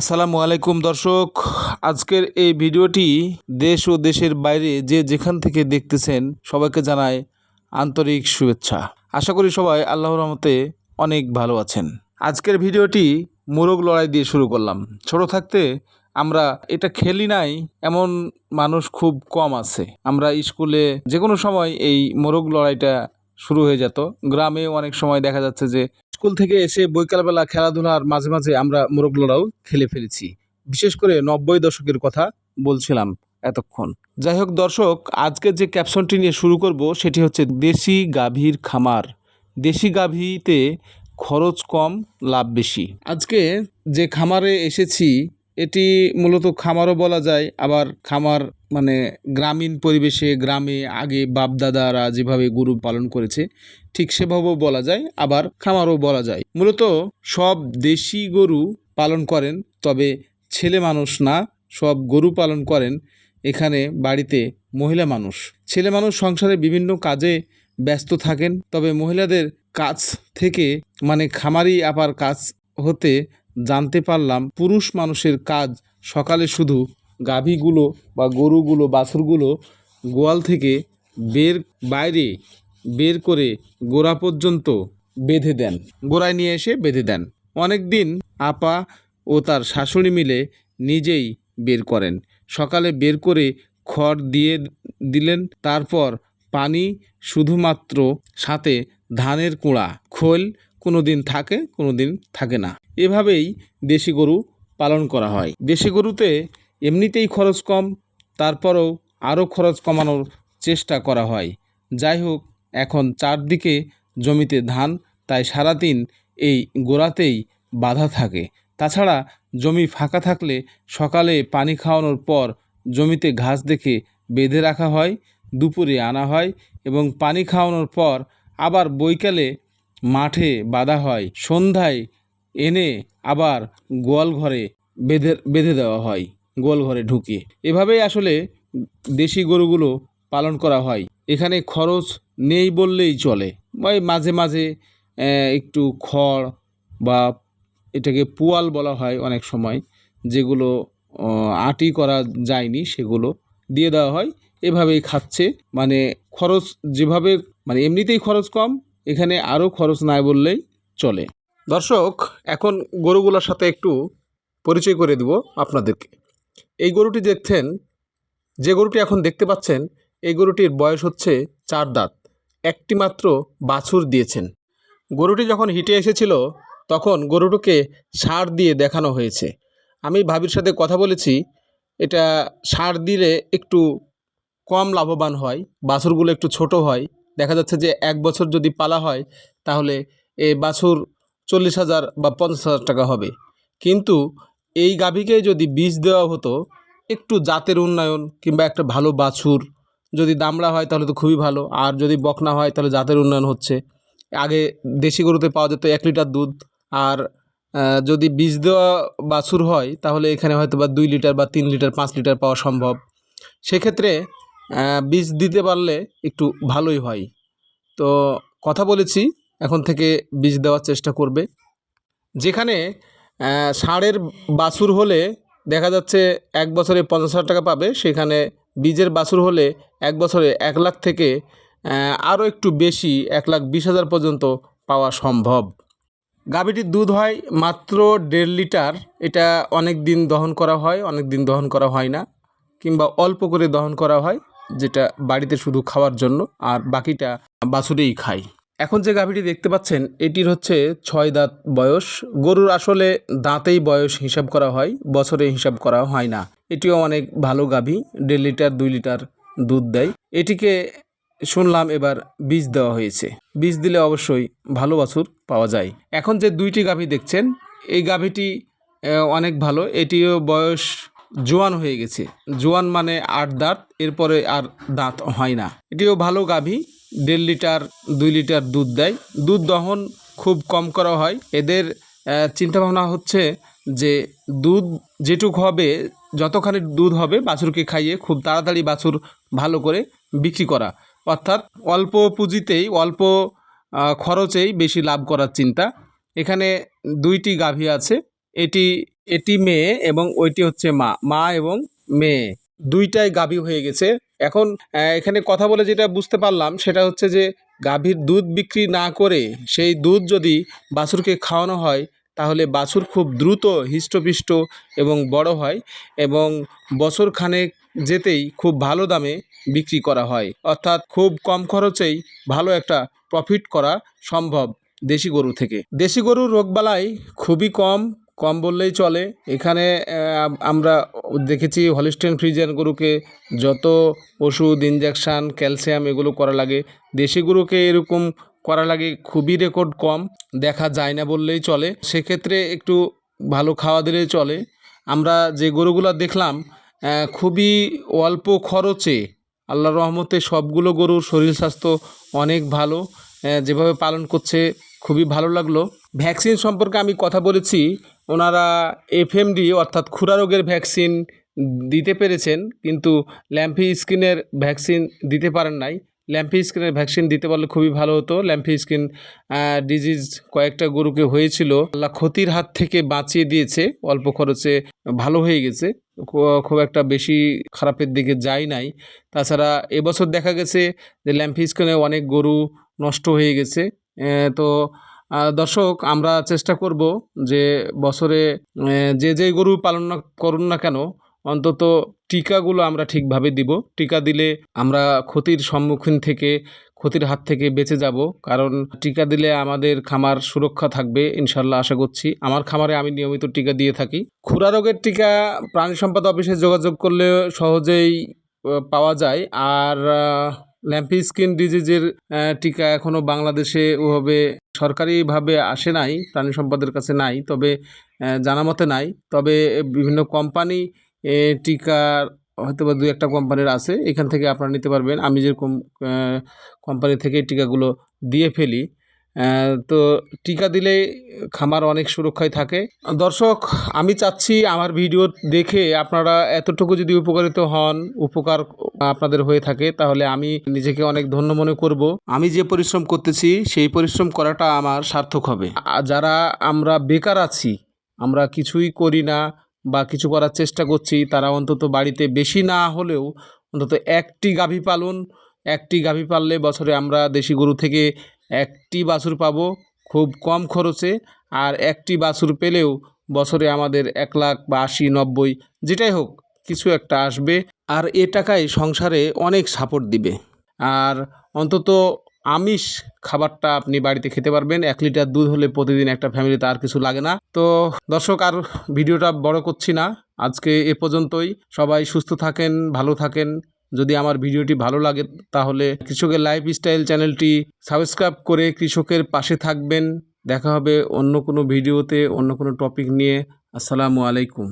আসসালামু আলাইকুম দর্শক। আজকের এই ভিডিওটি দেশ ও দেশের বাইরে যে যেখান থেকে দেখতেছেন সবাইকে জানায় আন্তরিক শুভেচ্ছা। আশা করি সবাই আল্লাহ রহমতে অনেক ভালো আছেন। আজকের ভিডিওটি মোরগ লড়াই দিয়ে শুরু করলাম। ছোট থাকতে আমরা এটা খেলি নাই, এমন মানুষ খুব কম আছে। আমরা স্কুলে যে কোনো সময় এই মোরগ লড়াইটা শুরু হয়ে যেত। গ্রামে অনেক সময় দেখা যাচ্ছে যে স্কুল থেকে এসে বৈকালবেলা খেলাধুলার মাঝে মাঝে আমরা মোরগ লড়াও খেলে ফেলেছি। বিশেষ করে নব্বই দশকের কথা বলছিলাম এতক্ষণ। যাই হোক দর্শক, আজকে যে ক্যাপশনটি নিয়ে শুরু করব সেটি হচ্ছে দেশি গাভীর খামার। দেশি গাভীতে খরচ কম, লাভ বেশি। আজকে যে খামারে এসেছি এটি মূলত খামারও বলা যায়, আবার খামার মানে গ্রামীণ পরিবেশে, গ্রামে আগে বাপদাদারা যেভাবে গরু পালন করেছে, ঠিক সেভাবেও বলা যায়, আবার খামারও বলা যায়। মূলত সব দেশি গরু পালন করেন, তবে ছেলে মানুষ না, সব গরু পালন করেন এখানে বাড়িতে মহিলা মানুষ। ছেলে মানুষ সংসারে বিভিন্ন কাজে ব্যস্ত থাকেন, তবে মহিলাদের কাজ থেকে মানে খামারি আপার কাজ হতে জানতে পারলাম পুরুষ মানুষের কাজ সকালে শুধু গাভীগুলো বা গরুগুলো, বাছুরগুলো গোয়াল থেকে বের, বাইরে বের করে গোড়া পর্যন্ত বেঁধে দেন। গোড়ায় নিয়ে এসে বেঁধে দেন। অনেক দিন আপা ও তার শাশুড়ি মিলে নিজেই বের করেন। সকালে বের করে খড় দিয়ে দিলেন, তারপর পানি শুধুমাত্র সাথে ধানের কুড়া, খোল কোনো দিন থাকে কোনো দিন থাকে না। এভাবেই দেশি গরু পালন করা হয়। দেশি গরুতে এমনিতেই খরচ কম, তারপরেও আরও খরচ কমানোর চেষ্টা করা হয়। যাই হোক, এখন চারদিকে জমিতে ধান, তাই সারাদিন এই গোড়াতেই বাধা থাকে। তাছাড়া জমি ফাঁকা থাকলে সকালে পানি খাওয়ানোর পর জমিতে ঘাস দেখে বেঁধে রাখা হয়, দুপুরে আনা হয় এবং পানি খাওয়ানোর পর আবার বৈকালে মাঠে বাঁধা হয়, সন্ধ্যায় এনে আবার গোয়াল ঘরে বেঁধে বেঁধে দেওয়া হয়, গোয়াল ঘরে ঢুকিয়ে এভাবেই আসলে দেশি গরুগুলো পালন করা হয়। এখানে খরচ নেই বললেই চলে। ওই মাঝে মাঝে একটু খড় বা এটাকে পুয়াল বলা হয় অনেক সময়, যেগুলো আটি করা যায়নি সেগুলো দিয়ে দেওয়া হয়। এভাবেই খাচ্ছে। মানে খরচ যেভাবে মানে এমনিতেই খরচ কম এখানে আরও খরচ নাই বললেই চলে। দর্শক, এখন গরুগুলোর সাথে একটু পরিচয় করে দেব আপনাদেরকে। এই গরুটি দেখছেন, যে গরুটি এখন দেখতে পাচ্ছেন, এই গরুটির বয়স হচ্ছে চার দাঁত, একটি মাত্র বাছুর দিয়েছেন। গরুটি যখন হিটে এসেছিল, তখন গরুটিকে সার দিয়ে দেখানো হয়েছে। আমি ভাবির সাথে কথা বলেছি, এটা সার দিলে একটু কম লাভবান হয়, বাছুরগুলো একটু ছোট হয় দেখা যাচ্ছে যে এক বছর যদি পালা হয়, তাহলে এই বাছুর চল্লিশ হাজার বা পঞ্চাশ হাজার টাকা হবে। কিন্তু এই গাভীকে যদি বীজ দেওয়া হতো, একটু জাতের উন্নয়ন কিংবা একটা ভালো বাছুর যদি দামড়া হয়, তাহলে তো খুবই ভালো। আর যদি বকনা হয়, তাহলে জাতের উন্নয়ন হচ্ছে। আগে দেশি গরুতে পাওয়া যেত এক লিটার দুধ। আর যদি বীজ দেওয়া বাছুর হয়, তাহলে এখানে হয়তো বা দুই লিটার বা তিন লিটার, পাঁচ লিটার পাওয়া সম্ভব। সেক্ষেত্রে বীজ দিতে পারলে একটু ভালোই হয়। তো কথা বলেছি, এখন থেকে বীজ দেওয়ার চেষ্টা করবে। যেখানে ষাঁড়ের বাছুর হলে দেখা যাচ্ছে এক বছরে পঞ্চাশ হাজার টাকা পাবে, সেখানে বীজের বাছুর হলে এক বছরে এক লাখ থেকে আরও একটু বেশি, এক লাখ বিশ হাজার পর্যন্ত পাওয়া সম্ভব। গাভীটির দুধ হয় মাত্র দেড় লিটার, এটা অনেক দিন দহন করা হয়, অনেক দিন দহন করা হয় না, কিংবা অল্প করে দহন করা হয়। যেটা বাড়িতে শুধু খাওয়ার জন্য আর বাকিটা বাছুরেই খায়। এখন যে গাভীটি দেখতে পাচ্ছেন, এটির হচ্ছে ছয় দাঁত বয়স। গরুর আসলে দাঁতেই বয়স হিসাব করা হয়, বছরে হিসাব করা হয় না। এটিও অনেক ভালো গাভী, দেড় লিটার, দুই লিটার দুধ দেয়। এটিকে শুনলাম এবার বীজ দেওয়া হয়েছে। বীজ দিলে অবশ্যই ভালো বাছুর পাওয়া যায়। এখন যে দুইটি গাভী দেখছেন, এই গাভীটি অনেক ভালো। এটিও বয়স জোয়ান হয়ে গেছে। জোয়ান মানে আট দাঁত, এরপরে আর দাঁত হয় না। এটিও ভালো গাভী, দেড় লিটার, দুই লিটার দুধ দেয়। দুধ দহন খুব কম করা হয়। এদের চিন্তাভাবনা হচ্ছে যে দুধ যেটুক হবে, যতখানি দুধ হবে বাছুরকে খাইয়ে খুব তাড়াতাড়ি বাছুর ভালো করে বিক্রি করা। অর্থাৎ অল্প পুঁজিতেই, অল্প খরচেই বেশি লাভ করার চিন্তা। এখানে দুইটি গাভী আছে। এটি এটি মেয়ে এবং ওইটি হচ্ছে মা মা এবং মেয়ে। দুইটাই গাভী হয়ে গেছে। এখন এখানে কথা বলে যেটা বুঝতে পারলাম, সেটা হচ্ছে যে গাভীর দুধ বিক্রি না করে সেই দুধ যদি বাছুরকে খাওয়ানো হয়, তাহলে বাছুর খুব দ্রুত হৃষ্টপুষ্ট এবং বড় হয় এবং বছর খানেক যেতেই খুব ভালো দামে বিক্রি করা হয়। অর্থাৎ খুব কম খরচেই ভালো একটা প্রফিট করা সম্ভব দেশি গরু থেকে। দেশি গরুর রোগবালাই খুবই কম কম বললেই চলে। এখানে আমরা দেখেছি হলিস্টেন ফ্রিজিয়ান গরুকে যত ওষুধ ইঞ্জেকশান ক্যালসিয়াম এগুলো করা লাগে। দেশি গরুকে এরকম করা লাগে, খুবই রেকর্ড কম, দেখা যায় না বললেই চলে। সেক্ষেত্রে একটু ভালো খাওয়া দিলেই চলে। আমরা যে গরুগুলো দেখলাম খুবই অল্প খরচে আল্লাহ রহমতে সবগুলো গরুর শরীর স্বাস্থ্য অনেক ভালো যেভাবে পালন করছে, খুবই ভালো লাগল। ভ্যাকসিন সম্পর্কে আমি কথা বলেছি ওনারা এফএমডি, অর্থাৎ খুরা রোগের ভ্যাকসিন দিতে পেরেছেন, কিন্তু ল্যাম্পি স্কিনের ভ্যাকসিন দিতে পারেন নাই। ল্যাম্পি স্কিনের ভ্যাকসিন দিতে পারলে খুবই ভালো হতো। ল্যাম্পি স্কিন ডিজিজ কয়েকটা গরুকে হয়েছিল। আল্লাহ ক্ষতির হাত থেকে বাঁচিয়ে দিয়েছে। অল্প খরচে ভালো হয়ে গেছে। খুব একটা বেশি খারাপের দিকে যায় নাই। তাছাড়া এবছর দেখা গেছে যে ল্যাম্পি স্কিনে অনেক গরু নষ্ট হয়ে গেছে। তো দর্শক, আমরা চেষ্টা করব যে বছরে যে যে গরু পালন না, করুন না কেন, অন্তত টিকাগুলো আমরা ঠিকভাবে দিব। টিকা দিলে আমরা ক্ষতির সম্মুখীন থেকে, ক্ষতির হাত থেকে বেঁচে যাব। কারণ টিকা দিলে আমাদের খামার সুরক্ষা থাকবে ইনশাল্লাহ আশা করছি। আমার খামারে আমি নিয়মিত টিকা দিয়ে থাকি। খুরা রোগের টিকা প্রাণী সম্পদ অফিসে যোগাযোগ করলে সহজেই পাওয়া যায়। আর ল্যাম্পি স্কিন ডিজিজের টিকা এখনও বাংলাদেশে ওভাবে সরকারিভাবে আসে নাই, প্রাণী সম্পদের কাছে নাই, তবে জানা মতে নাই। তবে বিভিন্ন কোম্পানি টিকার হয়তো বা দু একটা কোম্পানির আছে, এখান থেকে আপনারা নিতে পারবেন। আমি যেরকম কোম্পানি থেকে টিকাগুলো দিয়ে ফেলি। তো টিকা দিলে খামার অনেক সুরক্ষায় থাকে। দর্শক, আমি চাচ্ছি আমার ভিডিও দেখে আপনারা এতটুকু যদি উপকারিত হন, উপকার আপনাদের হয়ে থাকে, তাহলে আমি নিজেকে অনেক ধন্য মনে করব। আমি যে পরিশ্রম করতেছি, সেই পরিশ্রম করাটা আমার সার্থক হবে। যারা আমরা বেকার আছি, আমরা কিছুই করি না বা কিছু করার চেষ্টা করছি, তারা অন্তত বাড়িতে বেশি না হলেও অন্তত একটি গাভী পালন, একটি গাভী পাললে বছরে আমরা দেশি গরু থেকে একটি বাছুর পাবো খুব কম খরচে আর একটি বাছুর পেলেও বছরে আমাদের এক লাখ বা আশি নব্বই, যেটাই হোক, কিছু একটা আসবে আর এ টাকায় সংসারে অনেক সাপোর্ট দিবে। আর অন্তত আমিষ খাবারটা আপনি বাড়িতে খেতে পারবেন। এক লিটার দুধ হলে প্রতিদিন একটা ফ্যামিলিতে আর কিছু লাগে না। তো দর্শক, আর ভিডিওটা বড় করছি না। আজকে এ পর্যন্তই। সবাই সুস্থ থাকেন, ভালো থাকেন। যদি আমার ভিডিওটি ভালো লাগে, তাহলে কৃষকের লাইফস্টাইল চ্যানেলটি সাবস্ক্রাইব করে কৃষকের পাশে থাকবেন। দেখা হবে অন্য কোনো ভিডিওতে, অন্য কোনো টপিক নিয়ে। আসসালামু আলাইকুম।